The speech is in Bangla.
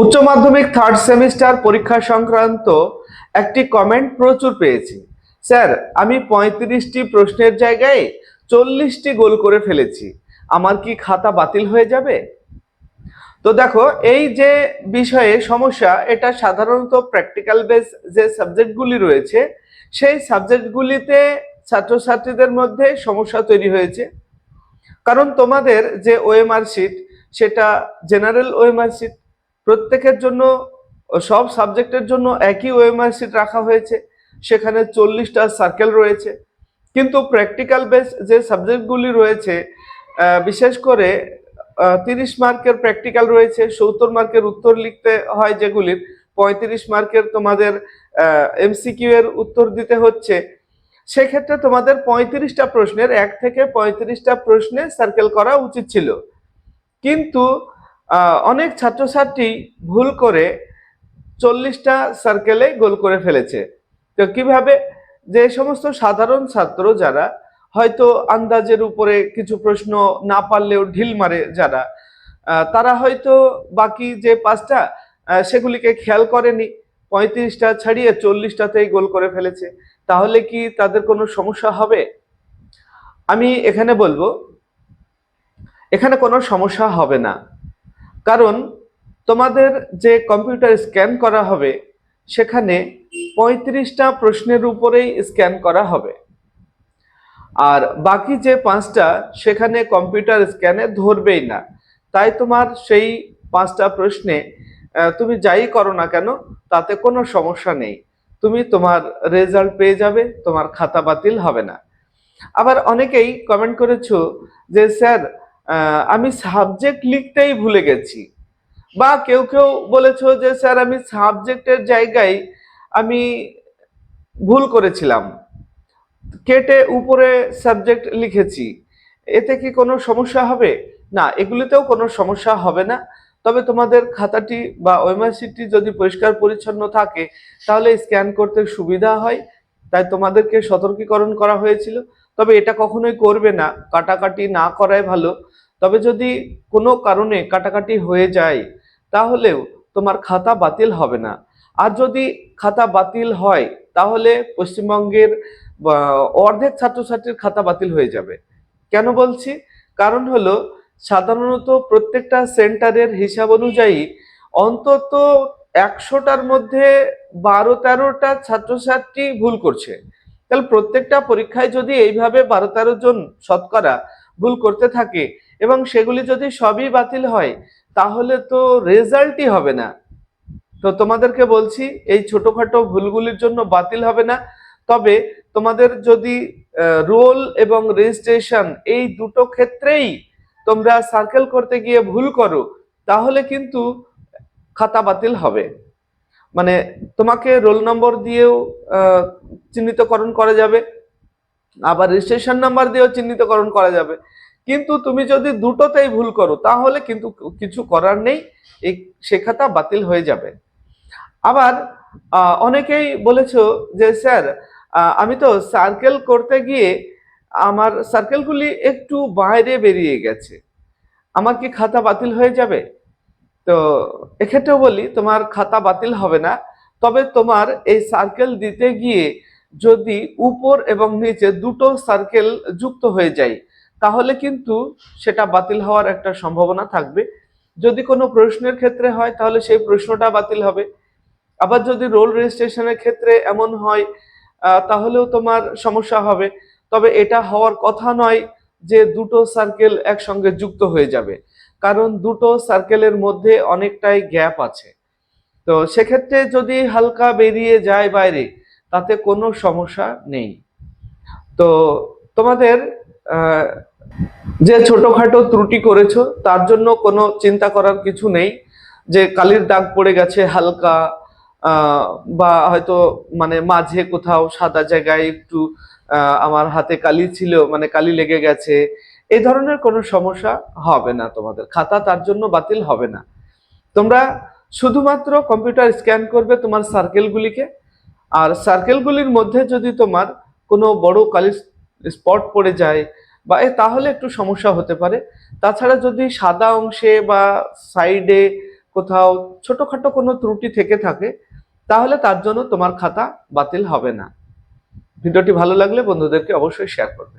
উচ্চ মাধ্যমিক থার্ড সেমিস্টার পরীক্ষা সংক্রান্ত একটি কমেন্ট প্রচুর পেয়েছি। স্যার আমি পঁয়ত্রিশটি প্রশ্নের জায়গায় চল্লিশটি গোল করে ফেলেছি। আমার কি খাতা বাতিল হয়ে যাবে? তো দেখো, এই যে বিষয়ে সমস্যা, এটা সাধারণত প্র্যাকটিক্যাল বেস যে সাবজেক্টগুলি রয়েছে, সেই সাবজেক্টগুলিতে ছাত্রছাত্রীদের মধ্যে সমস্যা তৈরি হয়েছে। কারণ তোমাদের যে ওএমআর শিট সেটা জেনারেল ওএমআর শিট প্রত্যেকের জন্য, সব সাবজেক্টের জন্য একই ওএমআর শিট রাখা হয়েছে। সেখানে চল্লিশটা সার্কেল রয়েছে। কিন্তু প্র্যাকটিক্যাল বেস যে সাবজেক্টগুলি রয়েছে বিশেষ করে তিরিশ মার্কের প্র্যাকটিক্যাল রয়েছে, সত্তর মার্কের উত্তর লিখতে হয় যেগুলির, পঁয়ত্রিশ মার্কের তোমাদের এমসিকিউ এর উত্তর দিতে হচ্ছে। সেক্ষেত্রে তোমাদের পঁয়ত্রিশটা প্রশ্নের, এক থেকে পঁয়ত্রিশটা প্রশ্নে সার্কেল করা উচিত ছিল। কিন্তু অনেক ছাত্রছাত্রী ভুল করে চল্লিশটা সার্কেলে গোল করে ফেলেছে। তো কীভাবে? যে সমস্ত সাধারণ ছাত্র যারা, হয়তো আন্দাজের উপরে কিছু প্রশ্ন না পারলেও ঢিল মারে যারা তারা হয়তো বাকি যে পাঁচটা সেগুলিকে খেয়াল করেনি। পঁয়ত্রিশটা ছাড়িয়ে চল্লিশটাতেই গোল করে ফেলেছে। তাহলে কি তাদের কোনো সমস্যা হবে? আমি এখানে বলব, এখানে কোনো সমস্যা হবে না। কারণ তোমাদের যে কম্পিউটার স্ক্যান করা হবে, সেখানে পঁয়ত্রিশটা প্রশ্নের উপরেই স্ক্যান করা হবে। আর বাকি যে পাঁচটা, সেখানে কম্পিউটার স্ক্যানে ধরবেই না। তাই তোমার সেই পাঁচটা প্রশ্নে তুমি যাই করো না কেন, তাতে কোনো সমস্যা নেই। তুমি তোমার রেজাল্ট পেয়ে যাবে, তোমার খাতা বাতিল হবে না। আবার অনেকেই কমেন্ট করেছ যে, স্যার আমি সাবজেক্ট লিখতেই ভুলে গেছি। বা কেউ কেউ বলেছ যে, স্যার, আমি সাবজেক্টের জায়গায় আমি ভুল করেছিলাম। কেটে উপরে সাবজেক্ট লিখেছি। এতে কি কোনো সমস্যা হবে? না, এগুলিতেও কোনো সমস্যা হবে না। তবে তোমাদের খাতাটি বা ওয়েমার্সিটটি যদি পরিষ্কার পরিচ্ছন্ন থাকে, তাহলে স্ক্যান করতে সুবিধা হয়। তাই তোমাদেরকে সতর্কীকরণ করা হয়েছিল। তবে এটা কখনোই করবে না। কাটাকাটি না করাই ভালো। তবে যদি কোনো কারণে কাটাকাটি হয়ে যায়, তাহলেও তোমার খাতা বাতিল হবে না। আর যদি খাতা বাতিল হয়, তাহলে পশ্চিমবঙ্গের অর্ধেক ছাত্রছাত্রীর খাতা বাতিল হয়ে যাবে। কেন বলছি? কারণ হলো, সাধারণত প্রত্যেকটা সেন্টারের হিসাব অনুযায়ী অন্তত একশোটার মধ্যে বারো তেরোটা ছাত্রছাত্রী ভুল করছে। তাহলে প্রত্যেকটা পরীক্ষায় যদি এইভাবে বারো তেরো জন শতকরা ভুল করতে থাকে এবং সেগুলি যদি সবই বাতিল হয়, তাহলে তো রেজাল্টই হবে না। তো তোমাদেরকে বলছি, এই ছোটোখাটো ভুলগুলির জন্য বাতিল হবে না। তবে তোমাদের যদি রোল এবং রেজিস্ট্রেশন এই দুটো ক্ষেত্রেই তোমরা সার্কেল করতে গিয়ে ভুল করো, তাহলে কিন্তু খাতা বাতিল হবে। মানে তোমাকে রোল নম্বর দিয়েও চিহ্নিতকরণ করা যাবে। আবার রেজিস্ট্রেশন নাম্বার দিয়েও চিহ্নিতকরণ করা যাবে। কিন্তু তুমি যদি দুটোতেই ভুল করো, তাহলে কিন্তু কিছু করার নেই। এই খাতা বাতিল হয়ে যাবে। আবার অনেকেই বলেছ যে, স্যার আমি তো সার্কেল করতে গিয়ে আমার সার্কেলগুলি একটু বাইরে বেরিয়ে গেছে। আমার কি খাতা বাতিল হয়ে যাবে? তো এক্ষেত্রেও বলি, তোমার খাতা বাতিল হবে না। তবে তোমার এই সার্কেল দিতে গিয়ে যদি উপর এবং নিচে দুটো সার্কেল যুক্ত হয়ে যায়, তাহলে কিন্তু সেটা বাতিল হওয়ার একটা সম্ভাবনা থাকবে। যদি কোনো প্রশ্নের ক্ষেত্রে হয়, তাহলে সেই প্রশ্নটা বাতিল হবে। আবার যদি রোল রেজিস্ট্রেশনের ক্ষেত্রে এমন হয় তাহলেও তোমার সমস্যা হবে। তবে এটা হওয়ার কথা নয় যে দুটো সার্কেল একসঙ্গে যুক্ত হয়ে যাবে। কারণ দুটো সার্কেলের মধ্যে অনেকটাই গ্যাপ আছে। তো সেক্ষেত্রে যদি হালকা বেরিয়ে যায় বাইরে, তাতে কোনো সমস্যা নেই। তো তোমাদের যে ছোটখাটো ত্রুটি করেছ, তার জন্য কোনো চিন্তা করার কিছু নেই। যে কালির দাগ পড়ে গেছে হালকা বা হয়তো মানে মাঝে কোথাও সাদা জায়গায় একটু আমার হাতে কালি ছিল মানে কালি লেগে গেছে এই ধরনের কোনো সমস্যা হবে না তোমাদের। খাতা তার জন্য বাতিল হবে না। তোমরা শুধুমাত্র কম্পিউটার স্ক্যান করবে তোমার সার্কেলগুলিকে আর সার্কেলগুলির মধ্যে যদি তোমার কোনো বড় কালি স্পট পড়ে যায় বা এ তাহলে একটু সমস্যা হতে পারে। তাছাড়া যদি সাদা অংশে বা সাইডে কোথাও ছোটোখাটো কোনো ত্রুটি থেকে থাকে, তাহলে তার জন্য তোমার খাতা বাতিল হবে না। ভিডিওটি ভালো লাগলে বন্ধুদেরকে অবশ্যই শেয়ার করবে।